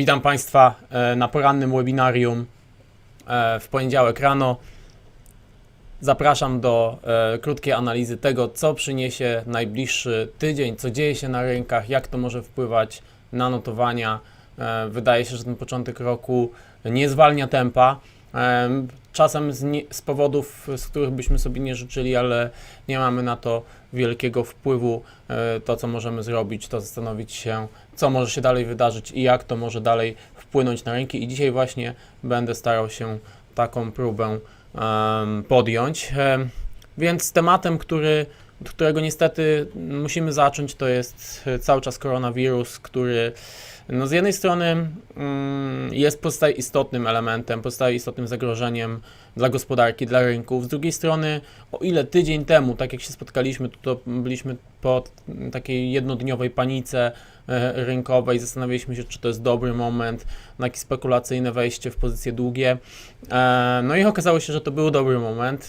Witam Państwa e, na porannym webinarium e, w poniedziałek rano. Zapraszam do e, krótkiej analizy tego, co przyniesie najbliższy tydzień, co dzieje się na rynkach, jak to może wpływać na notowania. Wydaje się, że ten początek roku nie zwalnia tempa. Em, Czasem z, nie, z powodów, z których byśmy sobie nie życzyli, ale nie mamy na to wielkiego wpływu. E, To, co możemy zrobić, to zastanowić się, co może się dalej wydarzyć i jak to może dalej wpłynąć na rynki. I dzisiaj właśnie będę starał się taką próbę podjąć. Więc tematem, który, którego niestety musimy zacząć, to jest e, cały czas koronawirus, który no z jednej strony mm, jest pozostaje istotnym elementem, pozostaje istotnym zagrożeniem dla gospodarki, dla rynków. Z drugiej strony, o ile tydzień temu, tak jak się spotkaliśmy, to byliśmy po takiej jednodniowej panice e, rynkowej, zastanawialiśmy się, czy to jest dobry moment na jakieś spekulacyjne wejście w pozycje długie. E, No i okazało się, że to był dobry moment.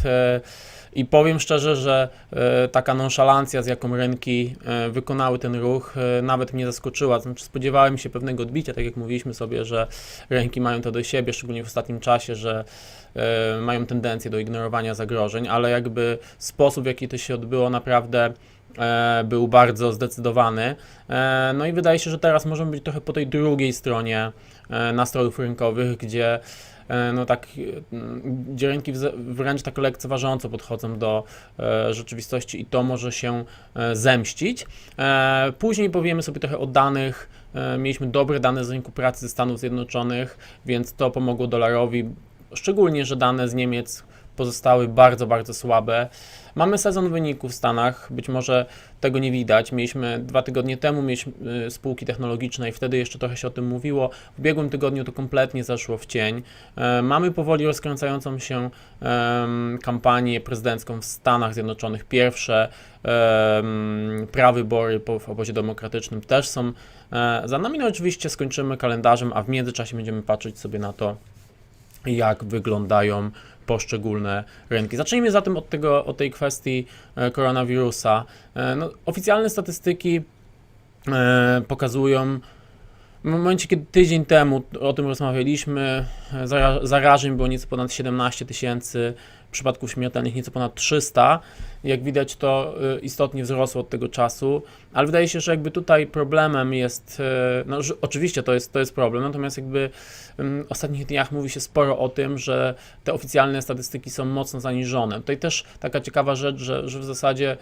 I powiem szczerze, że e, taka nonszalancja, z jaką rynki e, wykonały ten ruch, e, nawet mnie zaskoczyła. Znaczy, spodziewałem się pewnego odbicia, tak jak mówiliśmy sobie, że rynki mają to do siebie, szczególnie w ostatnim czasie, że mają tendencję do ignorowania zagrożeń, ale jakby sposób, w jaki to się odbyło, naprawdę był bardzo zdecydowany. No i wydaje się, że teraz możemy być trochę po tej drugiej stronie nastrojów rynkowych, gdzie no tak, rynki wze- wręcz tak lekceważąco podchodzą do e, rzeczywistości i to może się e, zemścić. E, Później powiemy sobie trochę o danych. E, Mieliśmy dobre dane z rynku pracy ze Stanów Zjednoczonych, więc to pomogło dolarowi, szczególnie, że dane z Niemiec pozostały bardzo, bardzo słabe. Mamy sezon wyników w Stanach, być może tego nie widać. Mieliśmy dwa tygodnie temu mieliśmy y, spółki technologiczne i wtedy jeszcze trochę się o tym mówiło. W ubiegłym tygodniu to kompletnie zeszło w cień. E, Mamy powoli rozkręcającą się kampanię prezydencką w Stanach Zjednoczonych. Pierwsze prawybory w obozie demokratycznym też są e, za nami. No oczywiście skończymy kalendarzem, a w międzyczasie będziemy patrzeć sobie na to, jak wyglądają poszczególne rynki. Zacznijmy zatem od, tego, od tej kwestii e, koronawirusa. E, No, oficjalne statystyki e, pokazują, w momencie, kiedy tydzień temu o tym rozmawialiśmy, zara- zarażeń było nieco ponad 17 tysięcy, przypadków śmiertelnych nieco ponad 300. Jak widać, to e, istotnie wzrosło od tego czasu, ale wydaje się, że jakby tutaj problemem jest, e, no oczywiście to jest, to jest problem, natomiast jakby w ostatnich dniach mówi się sporo o tym, że te oficjalne statystyki są mocno zaniżone. Tutaj też taka ciekawa rzecz, że, że w zasadzie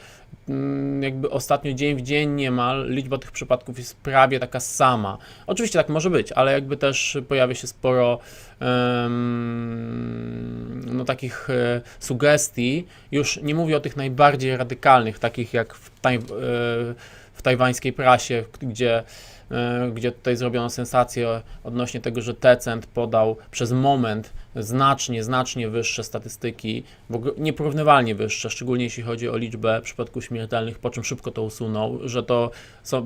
jakby ostatnio dzień w dzień niemal liczba tych przypadków jest prawie taka sama. Oczywiście tak może być, ale jakby też pojawia się sporo no, takich e, sugestii. Już nie mówię o tych najbardziej radykalnych, takich jak w, taj, e, w tajwańskiej prasie, gdzie e, gdzie tutaj zrobiono sensację odnośnie tego, że Tencent podał przez moment znacznie, znacznie wyższe statystyki, w ogóle nieporównywalnie wyższe, szczególnie jeśli chodzi o liczbę przypadków śmiertelnych, po czym szybko to usunął, że to,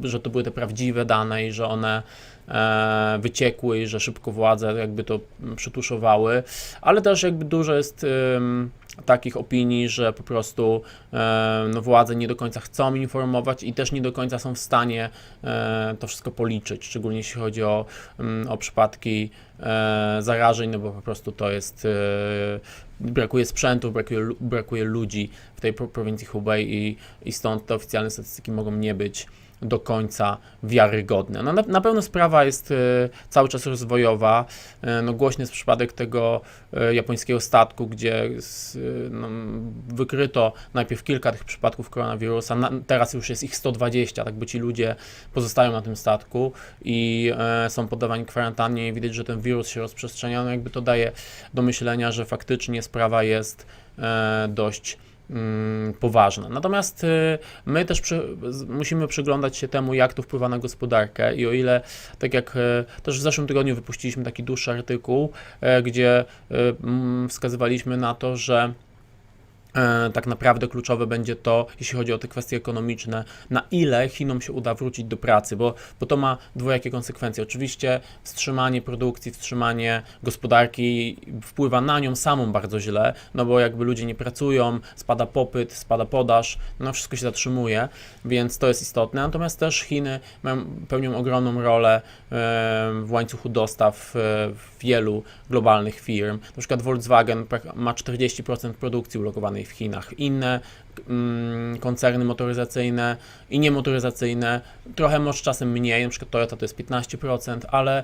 że to były te prawdziwe dane i że one e, wyciekły i że szybko władze jakby to przytuszowały, ale też jakby dużo jest takich opinii, że po prostu e, no, władze nie do końca chcą informować i też nie do końca są w stanie e, to wszystko policzyć, szczególnie jeśli chodzi o, o przypadki zarażeń, no bo po prostu to jest, e, brakuje sprzętu, brakuje, brakuje ludzi w tej pro- prowincji Hubei i, i stąd te oficjalne statystyki mogą nie być do końca wiarygodne. No, na, na pewno sprawa jest e, cały czas rozwojowa. E, no, głośny jest przypadek tego e, japońskiego statku, gdzie s- e, no, wykryto najpierw kilka tych przypadków koronawirusa, na, teraz już jest ich 120, tak by ci ludzie pozostają na tym statku i e, są poddawani kwarantannie i widać, że ten wirus się rozprzestrzenia. No, jakby to daje do myślenia, że faktycznie sprawa jest e, dość mm, poważna. Natomiast y, my też przy, musimy przyglądać się temu, jak to wpływa na gospodarkę i o ile, tak jak e, też w zeszłym tygodniu wypuściliśmy taki dłuższy artykuł, e, gdzie wskazywaliśmy na to, że tak naprawdę kluczowe będzie to, jeśli chodzi o te kwestie ekonomiczne, na ile Chinom się uda wrócić do pracy, bo, bo to ma dwojakie konsekwencje. Oczywiście wstrzymanie produkcji, wstrzymanie gospodarki wpływa na nią samą bardzo źle, no bo jakby ludzie nie pracują, spada popyt, spada podaż, no wszystko się zatrzymuje, więc to jest istotne. Natomiast też Chiny mają, pełnią ogromną rolę e, w łańcuchu dostaw e, wielu globalnych firm. Na przykład Volkswagen ma 40% produkcji ulokowanej w Chinach. Inne mm, koncerny motoryzacyjne i niemotoryzacyjne trochę może czasem mniej, na przykład Toyota to jest 15%, ale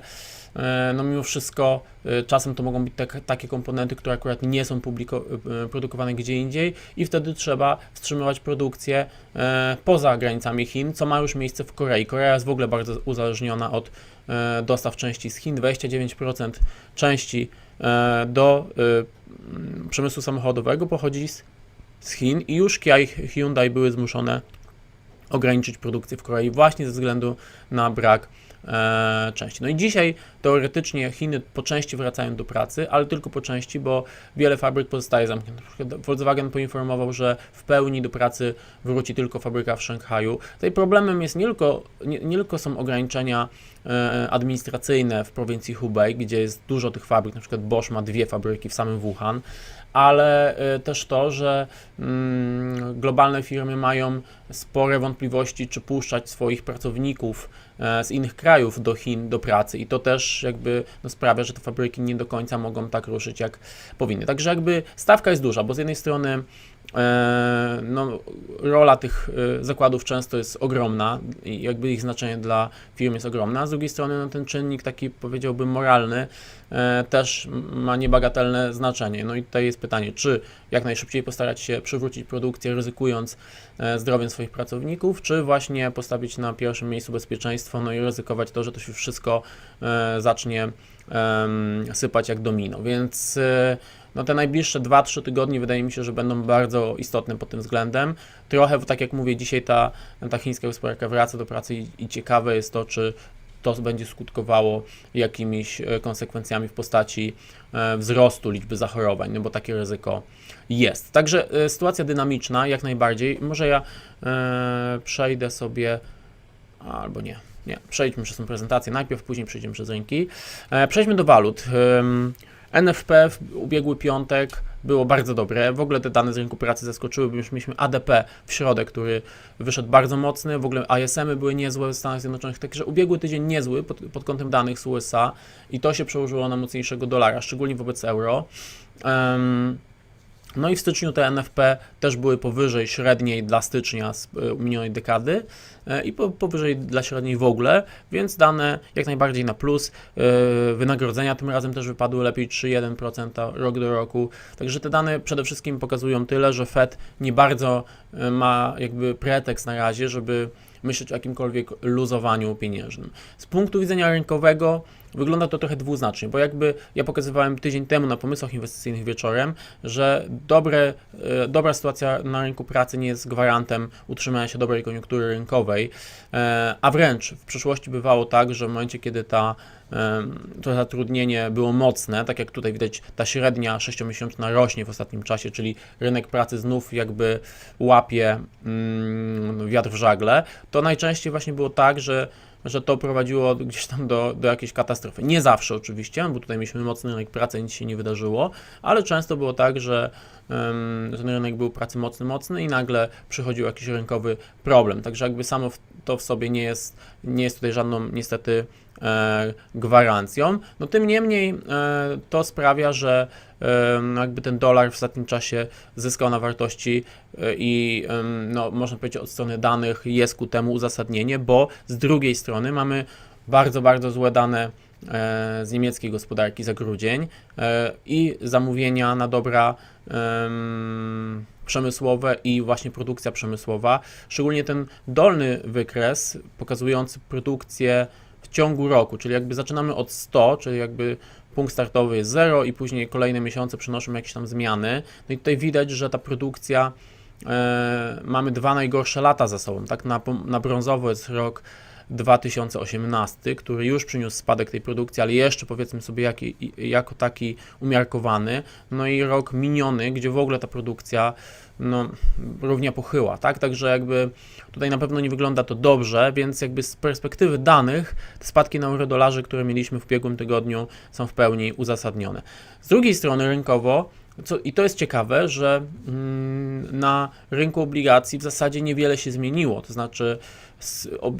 e, no mimo wszystko e, czasem to mogą być tak, takie komponenty, które akurat nie są e, produkowane gdzie indziej i wtedy trzeba wstrzymywać produkcję poza granicami Chin, co ma już miejsce w Korei. Korea jest w ogóle bardzo uzależniona od dostaw części z Chin. 29% części do przemysłu samochodowego pochodzi z, z Chin i już Kia i Hyundai były zmuszone ograniczyć produkcję w Korei właśnie ze względu na brak e, części. No i dzisiaj teoretycznie Chiny po części wracają do pracy, ale tylko po części, bo wiele fabryk pozostaje zamkniętych. Volkswagen poinformował, że w pełni do pracy wróci tylko fabryka w Szanghaju. Tutaj problemem jest nie tylko, nie, nie tylko są ograniczenia e, administracyjne w prowincji Hubei, gdzie jest dużo tych fabryk, na przykład Bosch ma dwie fabryki w samym Wuhan, ale e, też to, że mm, globalne firmy mają spore wątpliwości, czy puszczać swoich pracowników e, z innych krajów do Chin do pracy i to też jakby no, sprawia, że te fabryki nie do końca mogą tak ruszyć, jak powinny. Także jakby stawka jest duża, bo z jednej strony no, rola tych e, zakładów często jest ogromna i jakby ich znaczenie dla firm jest ogromne, a z drugiej strony no, ten czynnik taki powiedziałbym moralny e, też ma niebagatelne znaczenie. No i tutaj jest pytanie, czy jak najszybciej postarać się przywrócić produkcję, ryzykując e, zdrowiem swoich pracowników, czy właśnie postawić na pierwszym miejscu bezpieczeństwo, no i ryzykować to, że to się wszystko e, zacznie sypać jak domino. Więc e, no te najbliższe 2-3 tygodnie wydaje mi się, że będą bardzo istotne pod tym względem. Trochę, tak jak mówię, dzisiaj ta, ta chińska gospodarka wraca do pracy i, i ciekawe jest to, czy to będzie skutkowało jakimiś e, konsekwencjami w postaci e, wzrostu liczby zachorowań, no bo takie ryzyko jest. Także e, sytuacja dynamiczna, jak najbardziej. Może ja przejdę sobie, albo nie, nie, przejdźmy przez tę prezentację najpierw, później przejdziemy przez rynki. E, przejdźmy do walut. NFP w ubiegły piątek było bardzo dobre. W ogóle te dane z rynku pracy zaskoczyły, bo już mieliśmy ADP w środę, który wyszedł bardzo mocny. W ogóle ISM-y były niezłe w Stanach Zjednoczonych, także ubiegły tydzień niezły pod, pod kątem danych z USA i to się przełożyło na mocniejszego dolara, szczególnie wobec euro. Ym, no i w styczniu te NFP też były powyżej średniej dla stycznia z e, minionej dekady e, i po, powyżej dla średniej w ogóle, więc dane jak najbardziej na plus. E, Wynagrodzenia tym razem też wypadły lepiej 3,1% rok do roku. Także te dane przede wszystkim pokazują tyle, że Fed nie bardzo ma jakby pretekst na razie, żeby myśleć o jakimkolwiek luzowaniu pieniężnym. Z punktu widzenia rynkowego wygląda to trochę dwuznacznie, bo jakby ja pokazywałem tydzień temu na pomysłach inwestycyjnych wieczorem, że dobre, e, dobra sytuacja na rynku pracy nie jest gwarantem utrzymania się dobrej koniunktury rynkowej, e, a wręcz w przeszłości bywało tak, że w momencie, kiedy ta to zatrudnienie było mocne, tak jak tutaj widać, ta średnia 6-miesięczna rośnie w ostatnim czasie, czyli rynek pracy znów jakby łapie mm, wiatr w żagle, to najczęściej właśnie było tak, że że to prowadziło gdzieś tam do, do jakiejś katastrofy. Nie zawsze oczywiście, bo tutaj mieliśmy mocny rynek pracy, nic się nie wydarzyło, ale często było tak, że em, ten rynek był pracy mocny, mocny i nagle przychodził jakiś rynkowy problem. Także jakby samo to w sobie nie jest, nie jest tutaj żadną niestety gwarancją. No tym niemniej e, to sprawia, że e, jakby ten dolar w ostatnim czasie zyskał na wartości e, i no, można powiedzieć od strony danych jest ku temu uzasadnienie, bo z drugiej strony mamy bardzo, bardzo złe dane e, z niemieckiej gospodarki za grudzień e, i zamówienia na dobra em, przemysłowe i właśnie produkcja przemysłowa. Szczególnie ten dolny wykres pokazujący produkcję ciągu roku, czyli jakby zaczynamy od 100, czyli jakby punkt startowy jest 0 i później kolejne miesiące przynoszą jakieś tam zmiany. No i tutaj widać, że ta produkcja e, mamy dwa najgorsze lata za sobą. Tak na, na brązowo jest rok 2018, który już przyniósł spadek tej produkcji, ale jeszcze powiedzmy sobie jaki, jako taki umiarkowany, no i rok miniony, gdzie w ogóle ta produkcja no, równie pochyła, tak? Także jakby tutaj na pewno nie wygląda to dobrze, więc jakby z perspektywy danych te spadki na euro-dolarze, które mieliśmy w ubiegłym tygodniu są w pełni uzasadnione. Z drugiej strony rynkowo co, I to jest ciekawe, że mm, na rynku obligacji w zasadzie niewiele się zmieniło. To znaczy,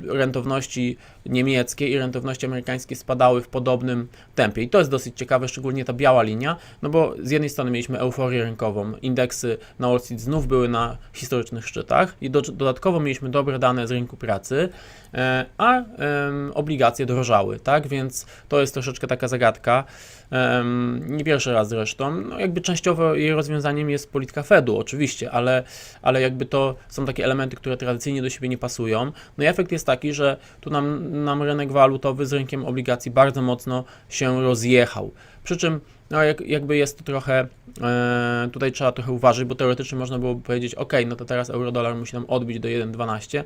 rentowności niemieckie i rentowności amerykańskie spadały w podobnym tempie. I to jest dosyć ciekawe, szczególnie ta biała linia, no bo z jednej strony mieliśmy euforię rynkową, indeksy na Wall Street znów były na historycznych szczytach i do, dodatkowo mieliśmy dobre dane z rynku pracy, e, a em, obligacje drożały, tak? Więc to jest troszeczkę taka zagadka. Em, nie pierwszy raz zresztą. No jakby częściowo jej rozwiązaniem jest polityka Fedu, oczywiście, ale, ale jakby to są takie elementy, które tradycyjnie do siebie nie pasują. No i efekt jest taki, że tu nam, nam rynek walutowy z rynkiem obligacji bardzo mocno się rozjechał. Przy czym no jak, jakby jest to trochę, e, tutaj trzeba trochę uważać, bo teoretycznie można byłoby powiedzieć, ok, no to teraz euro-dolar musi nam odbić do 1,12.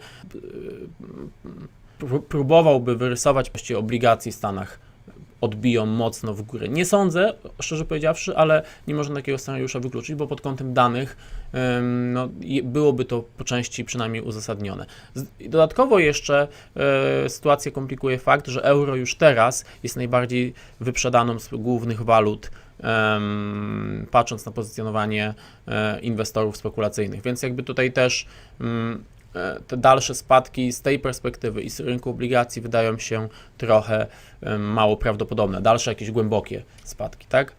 Pró- Próbowałby wyrysować właściwie obligacji w Stanach odbiją mocno w górę. Nie sądzę, szczerze powiedziawszy, ale nie można takiego scenariusza wykluczyć, bo pod kątem danych no, byłoby to po części przynajmniej uzasadnione. Dodatkowo jeszcze e, sytuację komplikuje fakt, że euro już teraz jest najbardziej wyprzedaną z głównych walut, patrząc na pozycjonowanie e, inwestorów spekulacyjnych. Więc jakby tutaj też mm, te dalsze spadki z tej perspektywy i z rynku obligacji wydają się trochę mało prawdopodobne. Dalsze jakieś głębokie spadki, tak?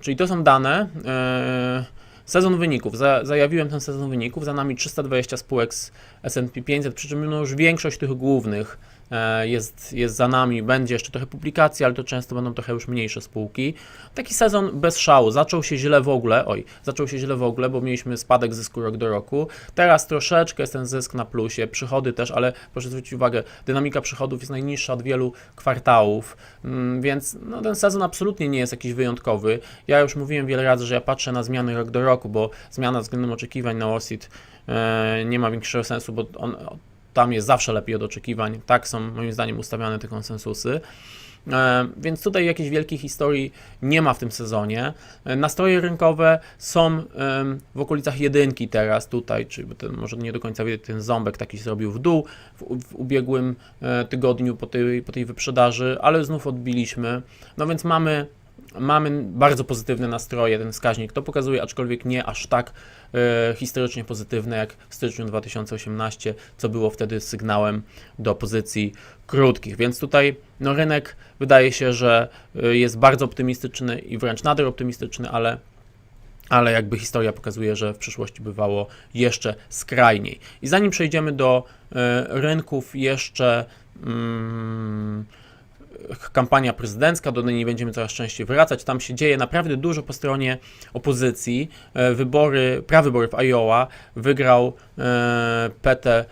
Czyli to są dane. e, Sezon wyników. Za, zajawiłem ten sezon wyników. Za nami 320 spółek z S&P 500, przy czym no już większość tych głównych e, jest, jest za nami. Będzie jeszcze trochę publikacji, ale to często będą trochę już mniejsze spółki. Taki sezon bez szału. Zaczął się źle w ogóle. Oj, zaczął się źle w ogóle, bo mieliśmy spadek zysku rok do roku. Teraz troszeczkę jest ten zysk na plusie, przychody też, ale proszę zwrócić uwagę, dynamika przychodów jest najniższa od wielu kwartałów, mm, więc no, ten sezon absolutnie nie jest jakiś wyjątkowy. Ja już mówiłem wiele razy, że ja patrzę na zmiany rok do roku, bo zmiana względem oczekiwań na Wall e, nie ma większego sensu, bo on, tam jest zawsze lepiej od oczekiwań. Tak są moim zdaniem ustawiane te konsensusy. E, Więc tutaj jakiejś wielkiej historii nie ma w tym sezonie. E, Nastroje rynkowe są w okolicach jedynki teraz tutaj, czyli ten, może nie do końca ten ząbek taki zrobił w dół w, w ubiegłym e, tygodniu po tej, po tej wyprzedaży, ale znów odbiliśmy. No więc mamy, mamy bardzo pozytywne nastroje, ten wskaźnik to pokazuje, aczkolwiek nie aż tak e, historycznie pozytywne jak w styczniu 2018, co było wtedy sygnałem do pozycji krótkich. Więc tutaj no, rynek wydaje się, że y, jest bardzo optymistyczny i wręcz nader optymistyczny, ale, ale jakby historia pokazuje, że w przyszłości bywało jeszcze skrajniej. I zanim przejdziemy do y, rynków jeszcze mm, kampania prezydencka, do niej będziemy coraz częściej wracać. Tam się dzieje naprawdę dużo po stronie opozycji. E, Wybory, prawybory w Iowa wygrał e, Pete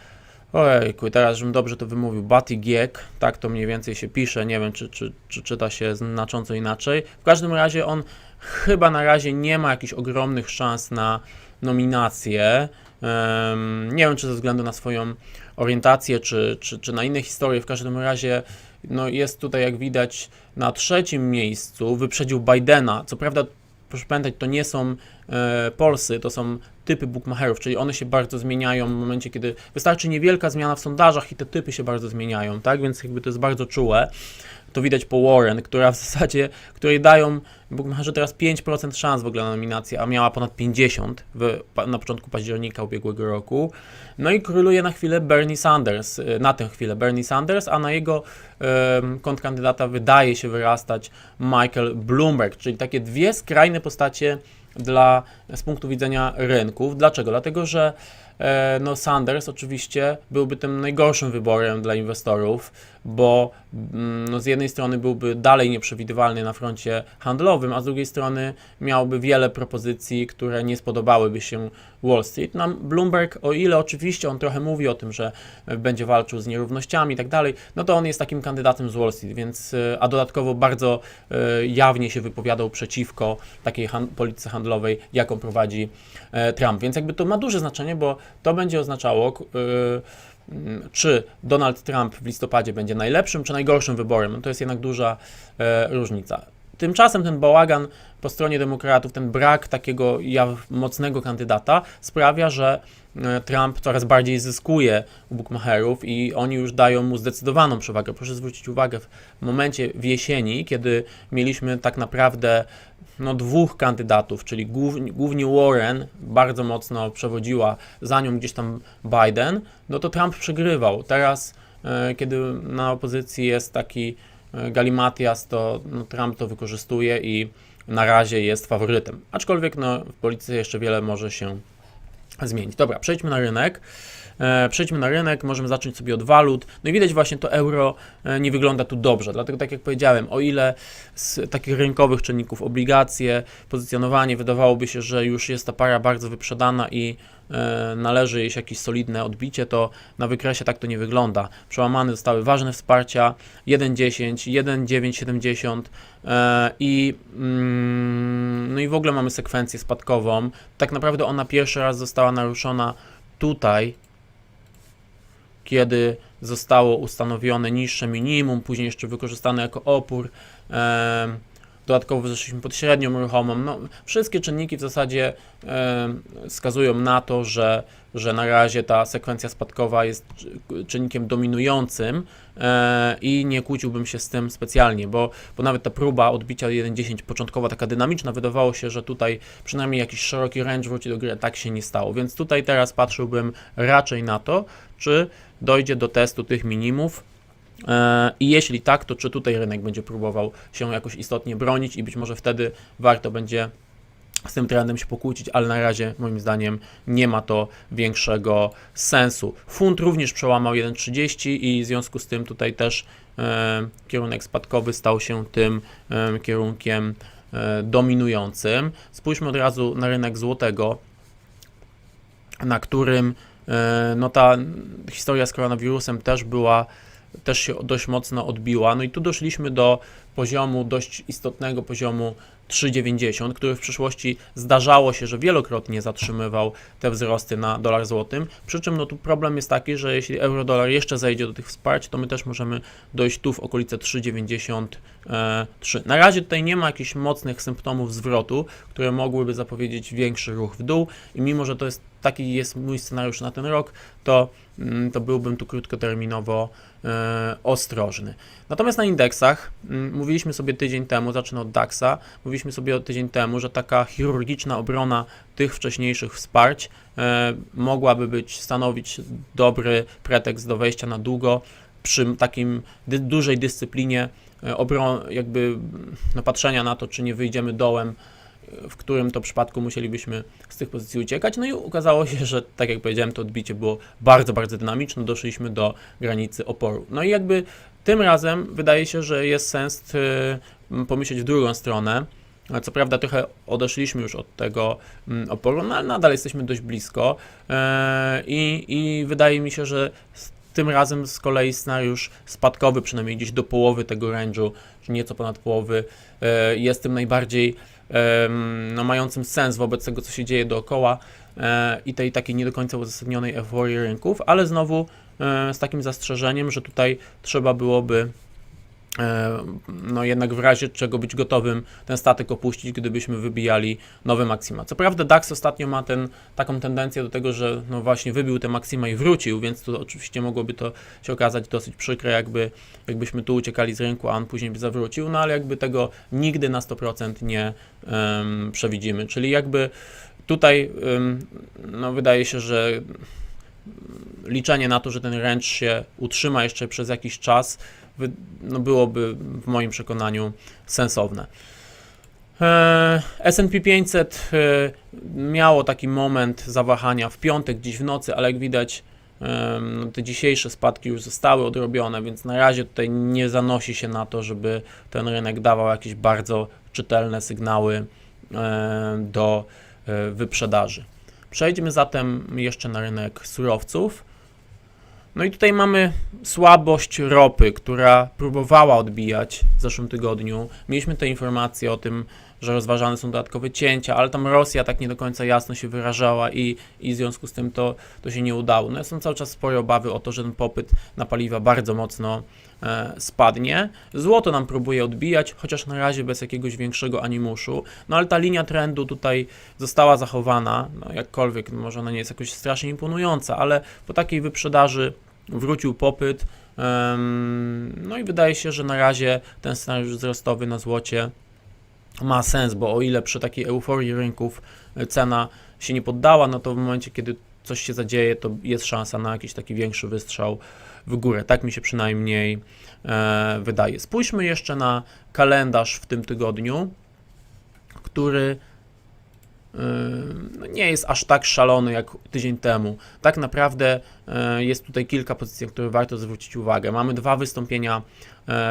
Ojejku, teraz żebym dobrze to wymówił, Batigiek, tak to mniej więcej się pisze, nie wiem czy, czy, czy czyta się znacząco inaczej. W każdym razie on chyba na razie nie ma jakichś ogromnych szans na nominację. Em, nie wiem czy ze względu na swoją orientację, czy, czy, czy na inne historie, w każdym razie no jest tutaj jak widać na trzecim miejscu, wyprzedził Bidena, co prawda proszę pamiętać, to nie są e, Polsy, to są typy bookmacherów, czyli one się bardzo zmieniają w momencie, kiedy wystarczy niewielka zmiana w sondażach i te typy się bardzo zmieniają, tak? Więc jakby to jest bardzo czułe. To widać po Warren, która w zasadzie, której dają bookmacherzy teraz 5% szans w ogóle na nominację, a miała ponad 50 w, na początku października ubiegłego roku. No i króluje na chwilę Bernie Sanders, y, na tę chwilę Bernie Sanders, a na jego um, kontrkandydata wydaje się wyrastać Michael Bloomberg, czyli takie dwie skrajne postacie dla, z punktu widzenia rynków. Dlaczego? Dlatego, że e, no Sanders oczywiście byłby tym najgorszym wyborem dla inwestorów, bo mm, no z jednej strony byłby dalej nieprzewidywalny na froncie handlowym, a z drugiej strony miałby wiele propozycji, które nie spodobałyby się Wall Street. No, Bloomberg, o ile oczywiście on trochę mówi o tym, że będzie walczył z nierównościami i tak dalej, no to on jest takim kandydatem z Wall Street, więc, e, a dodatkowo bardzo e, jawnie się wypowiadał przeciwko takiej han- polityce handlowej, jaką prowadzi e, Trump. Więc jakby to ma duże znaczenie, bo to będzie oznaczało mm, czy Donald Trump w listopadzie będzie najlepszym czy najgorszym wyborem. No to jest jednak duża e, różnica. Tymczasem ten bałagan po stronie demokratów, ten brak takiego mocnego kandydata sprawia, że e, Trump coraz bardziej zyskuje u bookmacherów i oni już dają mu zdecydowaną przewagę. Proszę zwrócić uwagę, w momencie w jesieni, kiedy mieliśmy tak naprawdę no, dwóch kandydatów, czyli głównie, Warren bardzo mocno przewodziła, za nią gdzieś tam Biden, no to Trump przegrywał. Teraz, e, kiedy na opozycji jest taki e, galimatias, to no, Trump to wykorzystuje i na razie jest faworytem. Aczkolwiek no, w polityce jeszcze wiele może się zmienić. Dobra, przejdźmy na rynek. E, Przejdźmy na rynek, możemy zacząć sobie od walut. No i widać właśnie to euro e, nie wygląda tu dobrze, dlatego tak jak powiedziałem, o ile z takich rynkowych czynników, obligacje, pozycjonowanie, wydawałoby się, że już jest ta para bardzo wyprzedana i e, należy jeść jakieś solidne odbicie, to na wykresie tak to nie wygląda. Przełamane zostały ważne wsparcia 1,10, 1,970 e, i mm, no i w ogóle mamy sekwencję spadkową. Tak naprawdę ona pierwszy raz została naruszona tutaj, kiedy zostało ustanowione niższe minimum, później jeszcze wykorzystane jako opór. em, Dodatkowo zeszliśmy pod średnią ruchomą. No, wszystkie czynniki w zasadzie em, wskazują na to, że, że na razie ta sekwencja spadkowa jest czy- czynnikiem dominującym e, i nie kłóciłbym się z tym specjalnie, bo, bo nawet ta próba odbicia 1.10 początkowa, taka dynamiczna, wydawało się, że tutaj przynajmniej jakiś szeroki range wróci do gry, tak się nie stało. Więc tutaj teraz patrzyłbym raczej na to, czy dojdzie do testu tych minimów. E, I jeśli tak, to czy tutaj rynek będzie próbował się jakoś istotnie bronić i być może wtedy warto będzie z tym trendem się pokłócić, ale na razie moim zdaniem nie ma to większego sensu. Funt również przełamał 1,30 i w związku z tym tutaj też e, kierunek spadkowy stał się tym e, kierunkiem dominującym. Spójrzmy od razu na rynek złotego, na którym no ta historia z koronawirusem też była też się dość mocno odbiła. No i tu doszliśmy do poziomu dość istotnego poziomu 3,90, który w przyszłości zdarzało się, że wielokrotnie zatrzymywał te wzrosty na dolar złotym. Przy czym no tu problem jest taki, że jeśli euro-dolar jeszcze zejdzie do tych wsparć, to my też możemy dojść tu w okolice 3,93. Na razie tutaj nie ma jakichś mocnych symptomów zwrotu, które mogłyby zapowiedzieć większy ruch w dół i mimo, że to jest taki jest mój scenariusz na ten rok, to, mm, to byłbym tu krótkoterminowo e, ostrożny. Natomiast na indeksach mm, mówiliśmy sobie tydzień temu, zacznę od DAX-a, mówiliśmy sobie tydzień temu, że taka chirurgiczna obrona tych wcześniejszych wsparć e, mogłaby być, stanowić dobry pretekst do wejścia na długo przy takim dy, dużej dyscyplinie e, obron, jakby no, patrzenia na to, czy nie wyjdziemy dołem w którym to przypadku musielibyśmy z tych pozycji uciekać. No i okazało się, że tak jak powiedziałem, to odbicie było bardzo, bardzo dynamiczne. Doszliśmy do granicy oporu. No i jakby tym razem wydaje się, że jest sens y, pomyśleć w drugą stronę. Co prawda trochę odeszliśmy już od tego oporu, no ale nadal jesteśmy dość blisko e, i, i wydaje mi się, że tym razem z kolei scenariusz spadkowy, przynajmniej gdzieś do połowy tego range'u, czy nieco ponad połowy, e, jest tym najbardziej no, mającym sens wobec tego, co się dzieje dookoła e, i tej takiej nie do końca uzasadnionej euforii rynków, ale znowu e, z takim zastrzeżeniem, że tutaj trzeba byłoby no jednak w razie czego być gotowym ten statek opuścić, gdybyśmy wybijali nowe maksima. Co prawda DAX ostatnio ma ten, taką tendencję do tego, że no właśnie wybił te maksima i wrócił, więc tu oczywiście mogłoby to się okazać dosyć przykre, jakby, jakbyśmy tu uciekali z rynku, a on później by zawrócił, no ale jakby tego nigdy na 100% nie em, przewidzimy, czyli jakby tutaj em, no wydaje się, że liczenie na to, że ten range się utrzyma jeszcze przez jakiś czas, no byłoby w moim przekonaniu sensowne. E, S&P 500 e, miało taki moment zawahania w piątek gdzieś w nocy, ale jak widać em, no te dzisiejsze spadki już zostały odrobione, więc na razie tutaj nie zanosi się na to, żeby ten rynek dawał jakieś bardzo czytelne sygnały e, do e, wyprzedaży. Przejdźmy zatem jeszcze na rynek surowców. No i tutaj mamy słabość ropy, która próbowała odbijać w zeszłym tygodniu. Mieliśmy te informacje o tym że rozważane są dodatkowe cięcia, ale tam Rosja tak nie do końca jasno się wyrażała i, i w związku z tym to, to się nie udało. No są cały czas spore obawy o to, że ten popyt na paliwa bardzo mocno spadnie. Złoto nam próbuje odbijać, chociaż na razie bez jakiegoś większego animuszu. No ale ta linia trendu tutaj została zachowana, no jakkolwiek, no może ona nie jest jakoś strasznie imponująca, ale po takiej wyprzedaży wrócił popyt. No i wydaje się, że na razie ten scenariusz wzrostowy na złocie ma sens, bo o ile przy takiej euforii rynków e, cena się nie poddała, no to w momencie, kiedy coś się zadzieje, to jest szansa na jakiś taki większy wystrzał w górę. Tak mi się przynajmniej e, wydaje. Spójrzmy jeszcze na kalendarz w tym tygodniu, który e, no nie jest aż tak szalony jak tydzień temu. Tak naprawdę e, jest tutaj kilka pozycji, na które warto zwrócić uwagę. Mamy dwa wystąpienia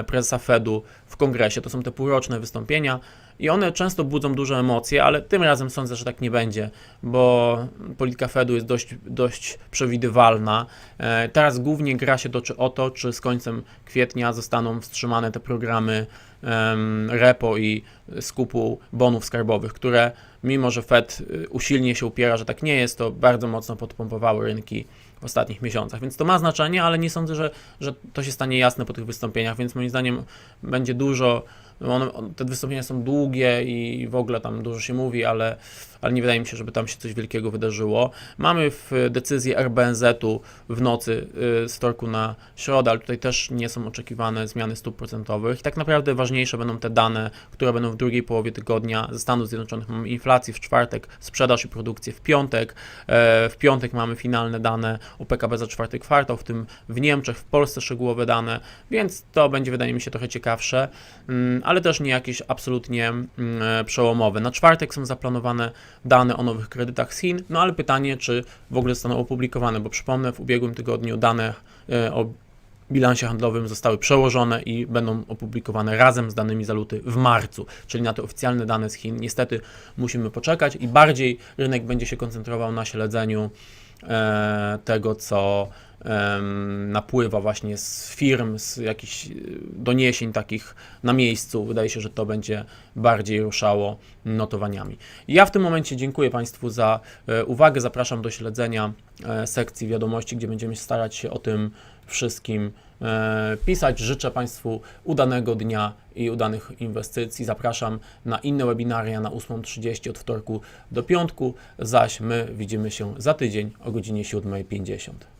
prezesa Fedu w kongresie. To są te półroczne wystąpienia i one często budzą duże emocje, ale tym razem sądzę, że tak nie będzie, bo polityka Fedu jest dość, dość przewidywalna. E, Teraz głównie gra się toczy o to, czy z końcem kwietnia zostaną wstrzymane te programy repo i skupu bonów skarbowych, które mimo, że Fed y, usilnie się upiera, że tak nie jest, to bardzo mocno podpompowały rynki w ostatnich miesiącach. Więc to ma znaczenie, ale nie sądzę, że, że to się stanie jasne po tych wystąpieniach, więc moim zdaniem będzie dużo. One, on- te wystąpienia są długie i w ogóle tam dużo się mówi, ale, ale nie wydaje mi się, żeby tam się coś wielkiego wydarzyło. Mamy w decyzję RBNZ-u w nocy y, z torku na środę, ale tutaj też nie są oczekiwane zmiany stóp procentowych. I tak naprawdę ważniejsze będą te dane, które będą w drugiej połowie tygodnia ze Stanów Zjednoczonych. Mamy inflację w czwartek, sprzedaż i produkcję w piątek. E, W piątek mamy finalne dane o PKB za czwarty kwartał, w tym w Niemczech, w Polsce szczegółowe dane, więc to będzie wydaje mi się trochę ciekawsze, mm, ale też nie jakieś absolutnie mm, e, przełomowe. Na czwartek są zaplanowane dane o nowych kredytach z Chin, no ale pytanie, czy w ogóle zostaną opublikowane, bo przypomnę, w ubiegłym tygodniu dane e, o bilansie handlowym zostały przełożone i będą opublikowane razem z danymi za luty w marcu, czyli na te oficjalne dane z Chin. Niestety musimy poczekać i bardziej rynek będzie się koncentrował na śledzeniu e, tego, co napływa właśnie z firm, z jakichś e, doniesień takich na miejscu. Wydaje się, że to będzie bardziej ruszało notowaniami. Ja w tym momencie dziękuję Państwu za e, uwagę. Zapraszam do śledzenia e, sekcji wiadomości, gdzie będziemy starać się o tym wszystkim e, pisać. Życzę Państwu udanego dnia i udanych inwestycji. Zapraszam na inne webinaria na 8.30 od wtorku do piątku, zaś my widzimy się za tydzień o godzinie 7.50.